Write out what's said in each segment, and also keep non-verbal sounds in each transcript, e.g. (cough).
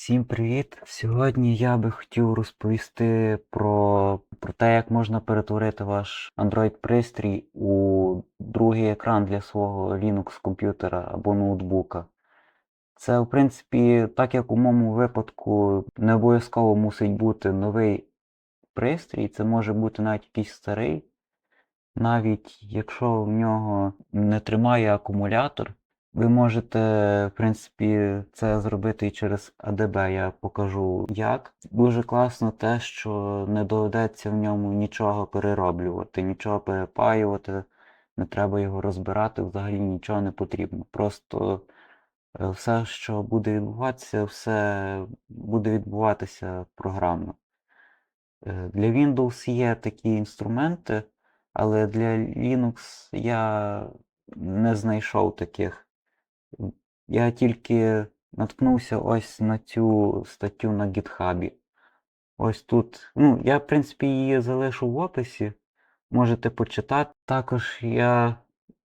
Всім привіт! Сьогодні я би хотів розповісти про, про те, як можна перетворити ваш Android-пристрій у другий екран для свого Linux комп'ютера або ноутбука. Це, в принципі, так як у моєму випадку не обов'язково мусить бути новий пристрій, це може бути навіть якийсь старий, навіть якщо в нього не тримає акумулятор. Ви можете, в принципі, це зробити і через ADB, я покажу як. Дуже класно те, що не доведеться в ньому нічого перероблювати, нічого перепаювати, не треба його розбирати, взагалі нічого не потрібно. Просто е, все, що буде відбуватися, все буде відбуватися програмно. Е, Для Windows є такі інструменти, але для Linux я не знайшов таких. Я тільки наткнувся ось на цю статтю на гітхабі. Ось тут. Ну, я, в принципі, її залишу в описі. Можете почитати. Також я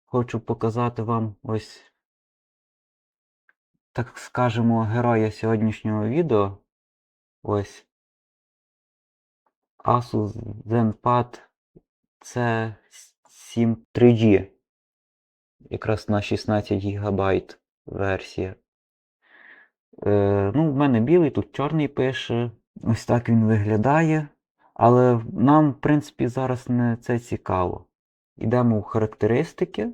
хочу показати вам ось, так скажемо, героя сьогоднішнього відео. Ось. Asus ZenPad C7 3G. Якраз на 16 ГБ версія. Е, ну, в мене білий, тут чорний пише. Ось так він виглядає. Але нам, в принципі, зараз не це цікаво. Йдемо в характеристики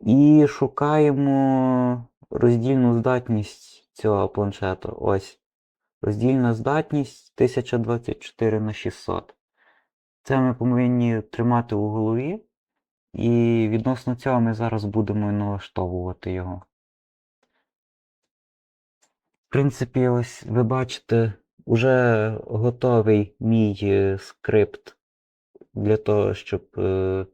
і шукаємо роздільну здатність цього планшета. Ось. Роздільна здатність 1024 на 600. Це ми повинні тримати у голові. І відносно цього ми зараз будемо налаштовувати його. В принципі, ось ви бачите, вже готовий мій е, скрипт для того, щоб е,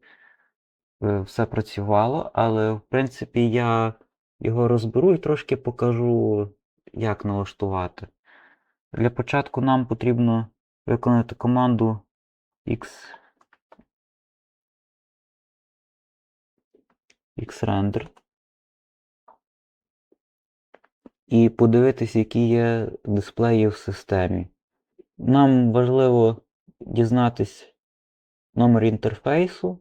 е, все працювало, але в принципі я його розберу і трошки покажу, як налаштувати. Для початку нам потрібно виконати команду X Xrender. І подивитись, які є дисплеї в системі. Нам важливо дізнатись номер інтерфейсу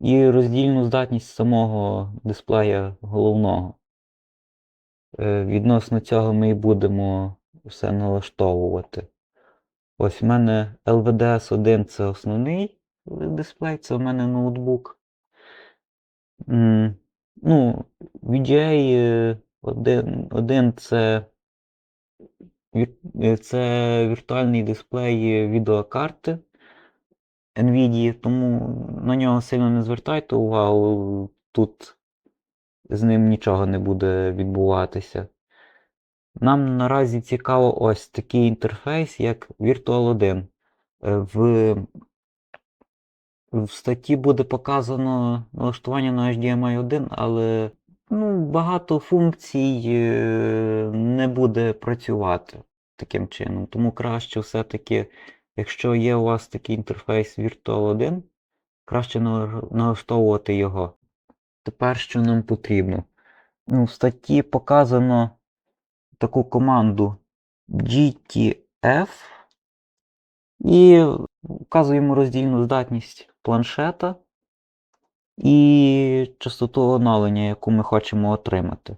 і роздільну здатність самого дисплея головного. Е, Відносно цього ми і будемо все налаштовувати. Ось в мене LVDS 1 це основний дисплей, це в мене ноутбук. Ну, VGA 1 це, е, це віртуальний дисплей відеокарти NVIDIA, тому на нього сильно не звертайте увагу, тут з ним нічого не буде відбуватися. Нам наразі цікаво ось такий інтерфейс, як Virtual 1. Е, В в статті буде показано налаштування на HDMI 1, але ну, багато функцій е, не буде працювати таким чином. Тому краще все-таки, якщо є у вас такий інтерфейс Virtual 1, краще налаштовувати його. Тепер що нам потрібно? Ну, в статті показано таку команду GTF і вказуємо роздільну здатність планшета і частоту оновлення, яку ми хочемо отримати.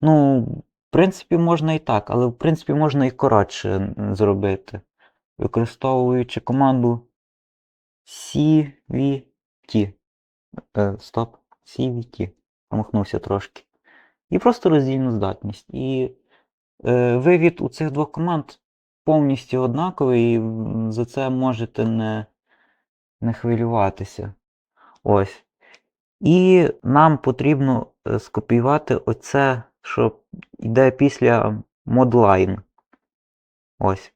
Ну, в принципі, можна і так, але в принципі можна і коротше зробити, використовуючи команду CVT. Е, стоп, CVT. Помахнувся трошки. І просто роздільну здатність. І е, вивід у цих двох команд повністю однаковий, і за це можете не, не хвилюватися. Ось. І нам потрібно е, скопіювати оце, що йде після modline. Ось.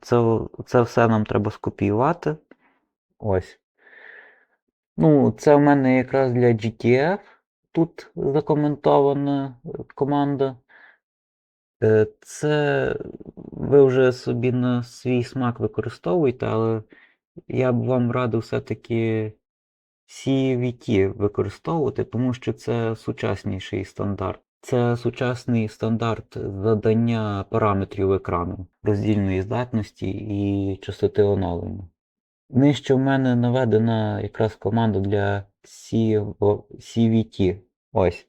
Це, це все нам треба скопіювати. Ось. Ну, це в мене якраз для GTF. Тут закоментована е, команда. Е, Це ви вже собі на свій смак використовуєте, але я б вам радив все-таки CVT використовувати, тому що це сучасніший стандарт. Це сучасний стандарт задання параметрів екрану, роздільної здатності і частоти оновлення. Нижче в мене наведена якраз команда для CVT. Ось.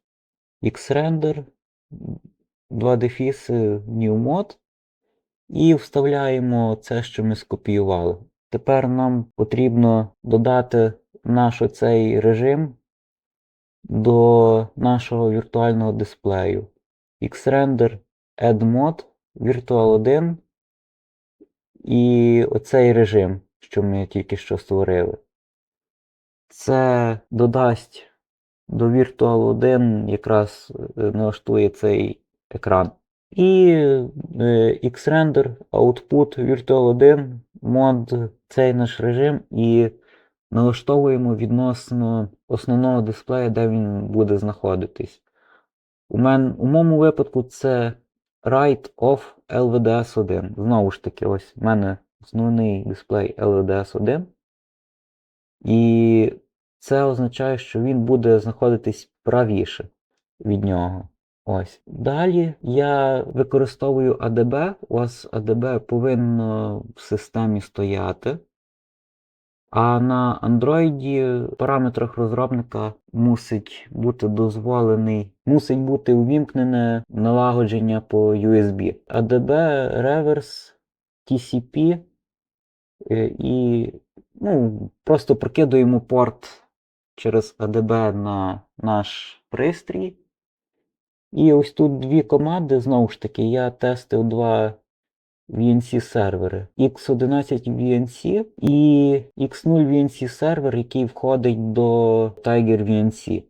Xrender, 2 дефіси New Mod. І вставляємо це, що ми скопіювали. Тепер нам потрібно додати наш оцей режим до нашого віртуального дисплею. Xrender Add Mod Virtual 1 і оцей режим, що ми тільки що створили. Це додасть до Virtual 1 якраз е, налаштує цей екран. І е, Xrender Output Virtual 1 мод цей наш режим і налаштовуємо відносно основного дисплея, де він буде знаходитись. У, мен, у моєму випадку це Write Off LVDS 1. Знову ж таки, ось в мене основний дисплей LVDS 1. І це означає, що він буде знаходитись правіше від нього. Ось. Далі я використовую ADB. У вас ADB повинно в системі стояти. А на Android в параметрах розробника мусить бути дозволений, мусить бути увімкнене налагодження по USB. ADB, Reverse, TCP і ну, просто прокидуємо порт через ADB на наш пристрій. І ось тут дві команди, знову ж таки, я тестив два VNC сервери. X11 VNC і X0 VNC сервер, який входить до Tiger VNC.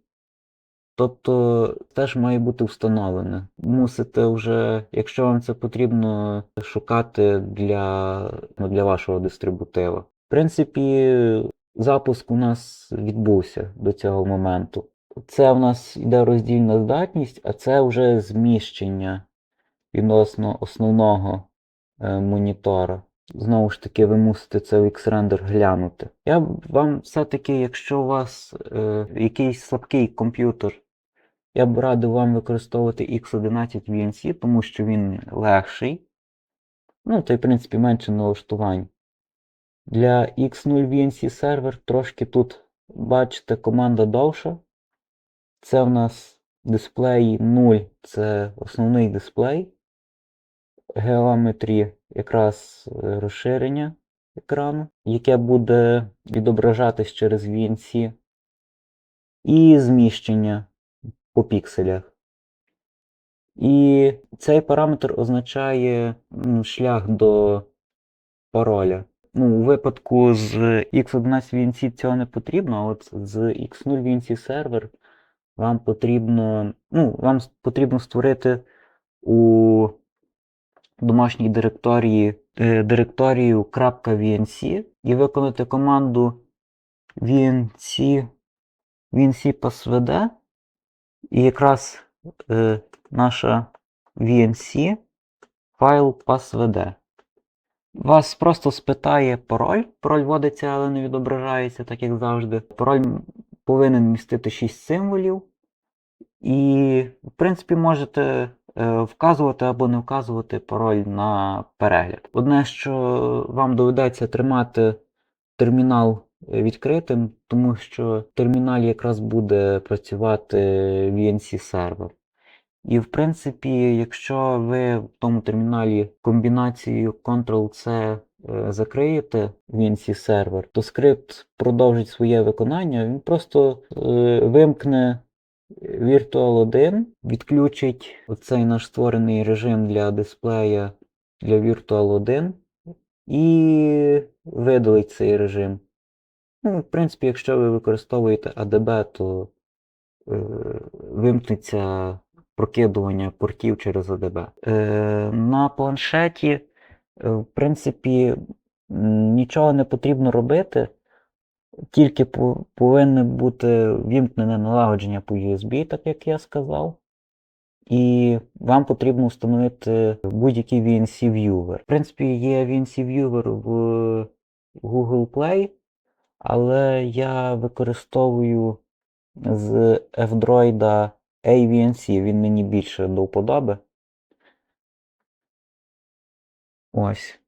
Тобто теж має бути встановлене. Мусите вже, якщо вам це потрібно, шукати для, ну, для вашого дистрибутива. В принципі, запуск у нас відбувся до цього моменту. Це у нас йде роздільна здатність, а це вже зміщення відносно основного е, монітора. Знову ж таки, ви мусите це в Xrender глянути. Я б вам все-таки, якщо у вас е, якийсь слабкий комп'ютер, я б радив вам використовувати X11 VNC, тому що він легший. Ну, та й, в принципі, менше налаштувань. Для X0 VNC сервер трошки тут, бачите, команда довша. Це в нас дисплей 0, це основний дисплей. Геометрі якраз е, розширення екрану, яке буде відображатись через VNC. І зміщення по пікселях. І цей параметр означає шлях до пароля. Ну, у випадку з X11 VNC цього не потрібно, а от з X0 VNC сервер вам потрібно, ну, вам потрібно створити у домашній директорії е, директорію .vnc і виконати команду vnc, vnc passwd і якраз е, наша vnc файл passwd. Вас просто спитає пароль. Пароль вводиться, але не відображається, так як завжди. Пароль повинен містити 6 символів. І, в принципі, можете е, вказувати або не вказувати пароль на перегляд. Одне, що вам доведеться тримати термінал е, відкритим, тому що в терміналі якраз буде працювати VNC сервер. І, в принципі, якщо ви в тому терміналі комбінацією Ctrl-C е, закриєте VNC сервер, то скрипт продовжить своє виконання. Він просто вимкне Virtual 1, відключить оцей наш створений режим для дисплея для Virtual 1 і видалить цей режим. Ну, в принципі, якщо ви використовуєте ADB, то е, вимкнеться прокидування портів через ADB. Е, на планшеті, е, в принципі, нічого не потрібно робити, тільки по- повинне бути вімкнене налагодження по USB, так як я сказав. І вам потрібно встановити будь-який VNC Viewer. В принципі, є VNC Viewer в Google Play, але я використовую з F-Droid AVNC, він мені більше до вподоби. Ось.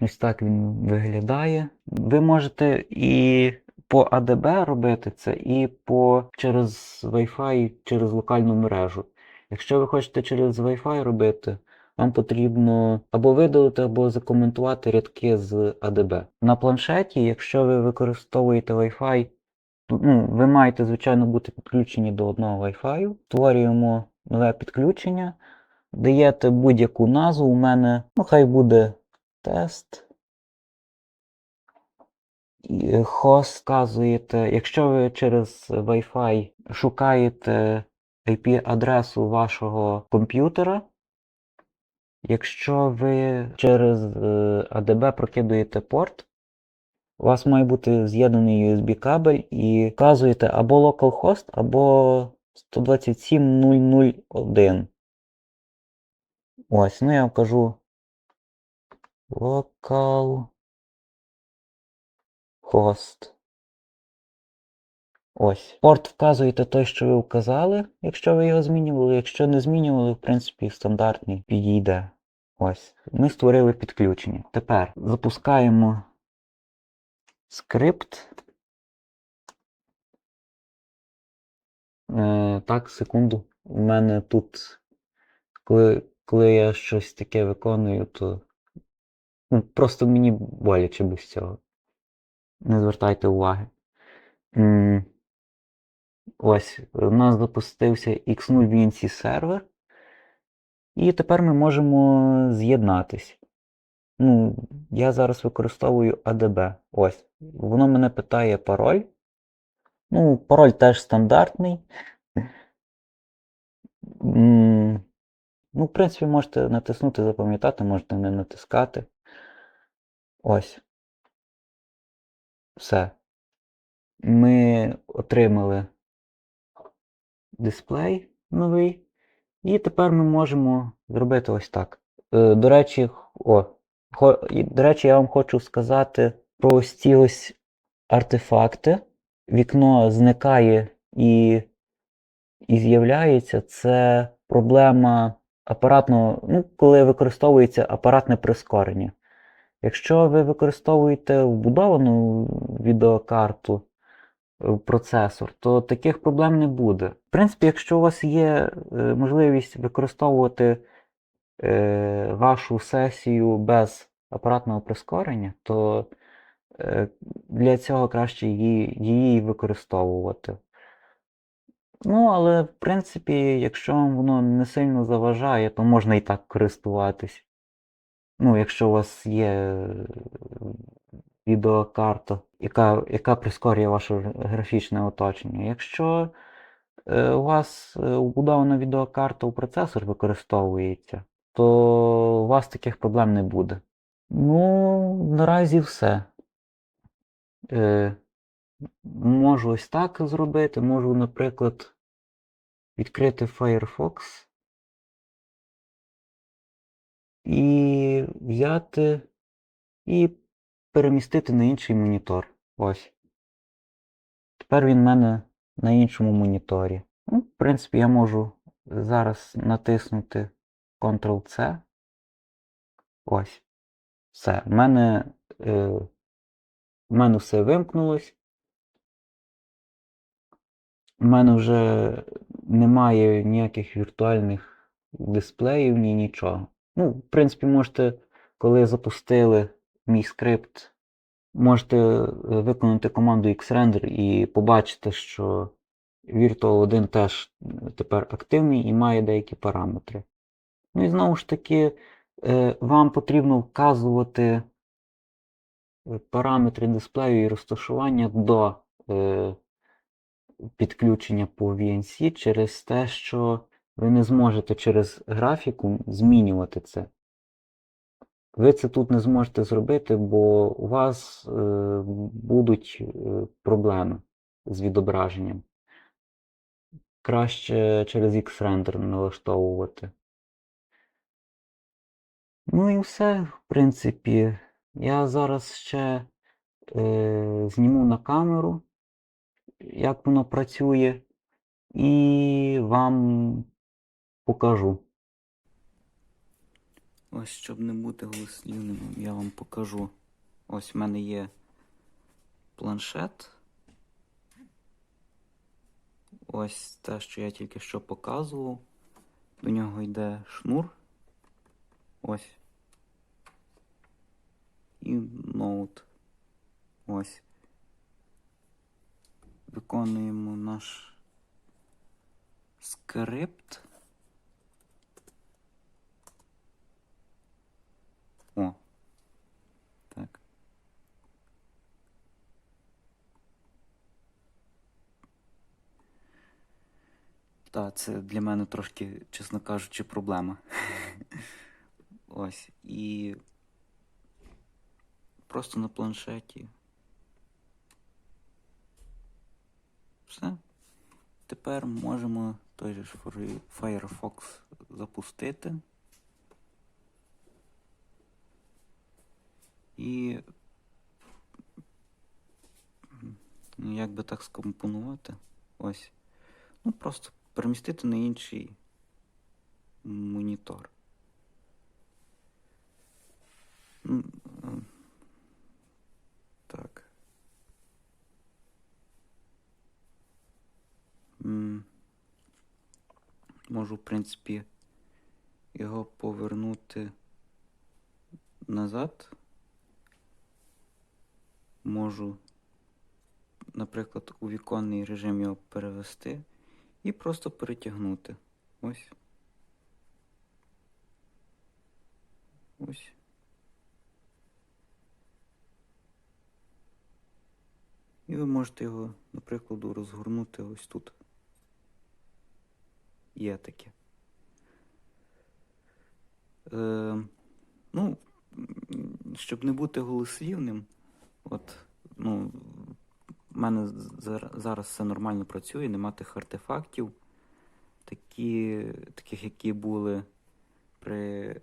Ось так він виглядає. Ви можете і по ADB робити це, і по через Wi-Fi, через локальну мережу. Якщо ви хочете через Wi-Fi робити, вам потрібно або видалити, або закоментувати рядки з ADB. На планшеті, якщо ви використовуєте Wi-Fi, ну, ви маєте, звичайно, бути підключені до одного Wi-Fi. Створюємо нове підключення, даєте будь-яку назву. У мене, ну, хай буде тест. Хост вказуєте, якщо ви через Wi-Fi шукаєте IP-адресу вашого комп'ютера, якщо ви через е, ADB прокидуєте порт, у вас має бути з'єднаний USB кабель і вказуєте або localhost, або 127.001. Ось, ну я вам кажу local host. Ось. Порт вказуєте той, що ви вказали, якщо ви його змінювали. Якщо не змінювали, в принципі, стандартний підійде. Ось. Ми створили підключення. Тепер запускаємо скрипт. Е, так, секунду. У мене тут, коли, коли я щось таке виконую, то ну, просто мені боляче без цього. Не звертайте уваги. Ось, у нас запустився X0 VNC сервер. І тепер ми можемо з'єднатись. Ну, я зараз використовую ADB. Ось. Воно мене питає пароль. Ну, пароль теж стандартний. Ну, в принципі, можете натиснути, запам'ятати, можете не натискати. Ось. Все. Ми отримали дисплей новий. І тепер ми можемо зробити ось так. Е, До речі, о, до речі, я вам хочу сказати про ці ось артефакти. Вікно зникає і, і з'являється. Це проблема апаратного, ну, коли використовується апаратне прискорення. Якщо ви використовуєте вбудовану відеокарту, е, процесор, то таких проблем не буде. В принципі, якщо у вас є е, можливість використовувати е, вашу сесію без апаратного прискорення, то для цього краще її, її використовувати. Ну, але в принципі, якщо вам воно не сильно заважає, то можна і так користуватись. Ну, якщо у вас є е, відеокарта, яка, яка прискорює ваше графічне оточення. Якщо е, у вас е, вбудована відеокарта у процесор використовується, то у вас таких проблем не буде. Ну, наразі все. Е, можу ось так зробити, можу, наприклад, відкрити Firefox і взяти і перемістити на інший монітор. Ось. Тепер він в мене на іншому моніторі. Ну, в принципі, я можу зараз натиснути Ctrl-C. Ось. Все. В мене, е, в мене все вимкнулось. У мене вже немає ніяких віртуальних дисплеїв, ні нічого. Ну, в принципі, можете, коли запустили мій скрипт, можете е, виконати команду xrender і побачите, що Virtual 1 теж е, тепер активний і має деякі параметри. Ну і знову ж таки, е, вам потрібно вказувати параметри дисплею і розташування до підключення по VNC через те, що ви не зможете через графіку змінювати це. Ви це тут не зможете зробити, бо у вас е, будуть е, проблеми з відображенням. Краще через X-Render налаштовувати. Ну і все, в принципі. Я зараз ще е, зніму на камеру, як воно працює. і вам покажу. Ось, щоб не бути голослівним, я вам покажу. Ось в мене є планшет. Ось те, що я тільки що показував. До нього йде шнур. Ось. І ноут. Ось. Виконуємо наш скрипт. О. Так. Так, це для мене трошки, чесно кажучи, проблема. (laughs) Ось. І просто на планшеті. Все. Тепер можемо той же Firefox запустити. І ну, як би так скомпонувати? Ось. Ну, просто перемістити на інший монітор. Ем, Так. Можу, в принципі, його повернути назад. Можу, наприклад, у віконний режим його перевести і просто перетягнути. Ось. Ось. І ви можете його, наприклад, розгорнути ось тут. Є таке. Е, ну, щоб не бути голослівним, от, ну, в мене зараз все нормально працює, нема тих артефактів, такі, таких, які були при,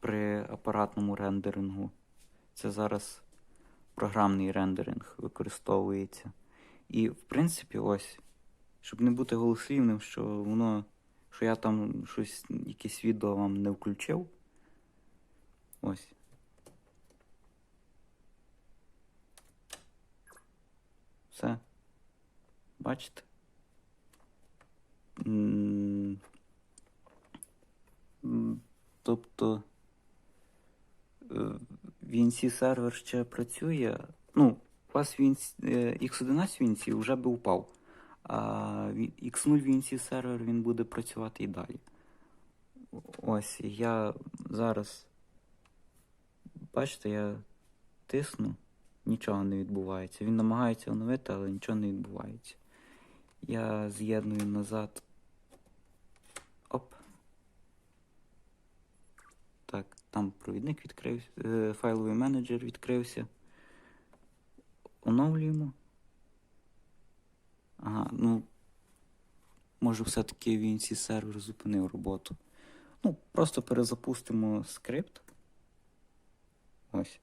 при апаратному рендерингу. Це зараз програмний рендеринг використовується. І, в принципі, ось, щоб не бути голослівним, що воно, що я там щось, якесь відео вам не включив. Ось. Все. Бачите? Тобто е, VNC сервер ще працює. Ну, у вас е, X11 VNC вже би упав. А X0 VNC сервер він буде працювати і далі. Ось я зараз. Бачите, я тисну, нічого не відбувається. Він намагається оновити, але нічого не відбувається. Я з'єдную назад. Оп. Так, там провідник відкрився, е, файловий менеджер відкрився. Оновлюємо. Ага, ну. Може, все-таки VNC сервер зупинив роботу. Ну, просто перезапустимо скрипт. Ось.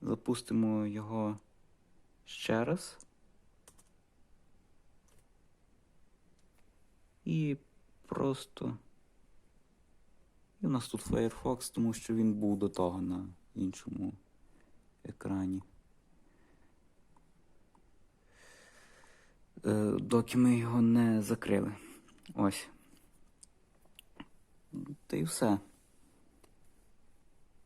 Запустимо його ще раз. І просто. І у нас тут Firefox, тому що він був до того на іншому екрані. Е, доки ми його не закрили. Ось. Та й все.